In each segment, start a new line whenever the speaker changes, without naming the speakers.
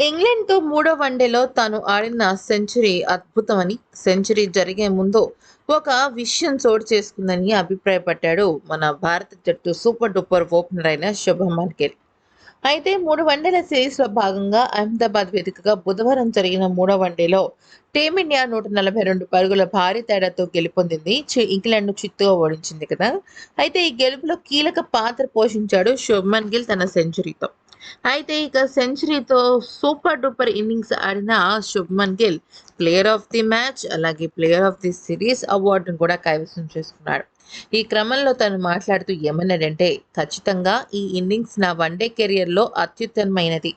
ఇంగ్లాండ్తో మూడో వన్డేలో తాను ఆడిన సెంచరీ అద్భుతమని సెంచరీ జరిగే ముందు ఒక విషయం చోటు చేసుకుందని అభిప్రాయపడ్డాడు మన భారత జట్టు సూపర్ డూపర్ ఓపెనర్ అయిన శుభమన్ గిల్. అయితే మూడు వన్డేల సిరీస్లో భాగంగా అహ్మదాబాద్ వేదికగా బుధవారం జరిగిన మూడో వన్డేలో టీమిండియా నూట నలభై రెండు పరుగుల భారీ తేడాతో గెలుపొందింది చి- ఇంగ్లాండ్ను చిత్తుగా ఓడించింది కదా. అయితే ఈ గెలుపులో కీలక పాత్ర పోషించాడు శుభ్మన్ గిల్ తన సెంచరీతో. అయితే ఇక సెంచరీతో సూపర్ డూపర్ ఇన్నింగ్స్ ఆడిన Shubman Gill player of the match అలాగే ప్లేయర్ ఆఫ్ ది సిరీస్ అవార్డును కూడా కైవసం చేసుకున్నాడు. ఈ క్రమంలో తను మాట్లాడుతూ ఏమన్నాడంటే ఖచ్చితంగా ఈ ఇన్నింగ్స్ నా వన్డే కెరియర్లో అత్యుత్తమైనది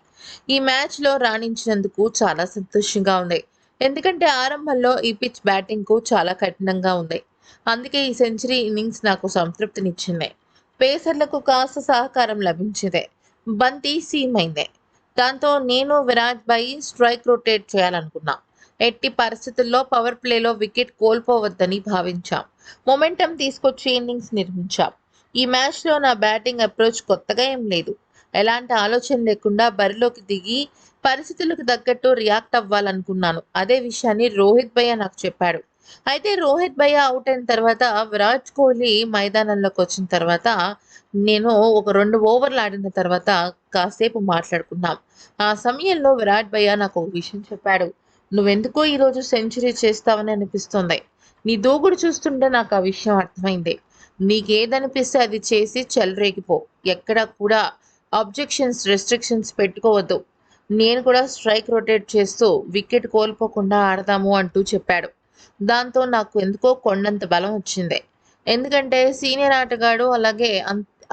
ఈ మ్యాచ్లో రాణించినందుకు చాలా సంతోషంగా ఉంది. ఎందుకంటే ఆరంభంలో ఈ పిచ్ బ్యాటింగ్కు చాలా కఠినంగా ఉంది. అందుకే ఈ సెంచరీ ఇన్నింగ్స్ నాకు సంతృప్తినిచ్చింది. పేసర్లకు కాస్త సహకారం లభించింది. బంతి సీమైందే. దాంతో నేను విరాట్ బై స్ట్రైక్ రొటేట్ చేయాలనుకున్నా. ఎట్టి పరిస్థితుల్లో పవర్ ప్లేలో వికెట్ కోల్పోవద్దని భావించాం. మొమెంటం తీసుకొచ్చి ఇన్నింగ్స్ నిర్మించాం. ఈ మ్యాచ్లో నా బ్యాటింగ్ అప్రోచ్ కొత్తగా ఏం లేదు. ఎలాంటి ఆలోచన లేకుండా బరిలోకి దిగి పరిస్థితులకు తగ్గట్టు రియాక్ట్ అవ్వాలనుకున్నాను. అదే విషయాన్ని రోహిత్ భయ్య నాకు చెప్పాడు. అయితే రోహిత్ భయ్య అవుట్ అయిన తర్వాత విరాట్ కోహ్లీ మైదానంలోకి వచ్చిన తర్వాత నేను ఒక రెండు ఓవర్లు ఆడిన తర్వాత కాసేపు మాట్లాడుకున్నాం. ఆ సమయంలో విరాట్ భయ్య నాకు ఒక విషయం చెప్పాడు. నువ్వెందుకో ఈరోజు సెంచరీ చేస్తావని అనిపిస్తుంది. నీ దూకుడు చూస్తుంటే నాకు ఆ విషయం అర్థమైంది. నీకేదనిపిస్తే అది చేసి చెలరేగిపో. ఎక్కడ కూడా అబ్జెక్షన్స్ రెస్ట్రిక్షన్స్ పెట్టుకోవద్దు. నేను కూడా స్ట్రైక్ రొటేట్ చేస్తూ వికెట్ కోల్పోకుండా ఆడదాము అంటూ చెప్పాడు. దాంతో నాకు ఎందుకో కొండంత బలం వచ్చింది. ఎందుకంటే సీనియర్ ఆటగాడు అలాగే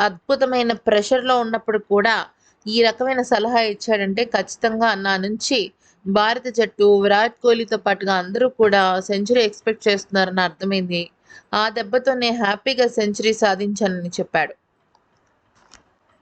అద్భుతమైన ప్రెషర్లో ఉన్నప్పుడు కూడా ఈ రకమైన సలహా ఇచ్చాడంటే ఖచ్చితంగా నా నుంచి భారత జట్టు విరాట్ కోహ్లీతో పాటుగా అందరూ కూడా సెంచరీ ఎక్స్పెక్ట్ చేస్తున్నారని అర్థమైంది. ఆ దెబ్బతో నేను హ్యాపీగా సెంచరీ సాధించానని చెప్పాడు.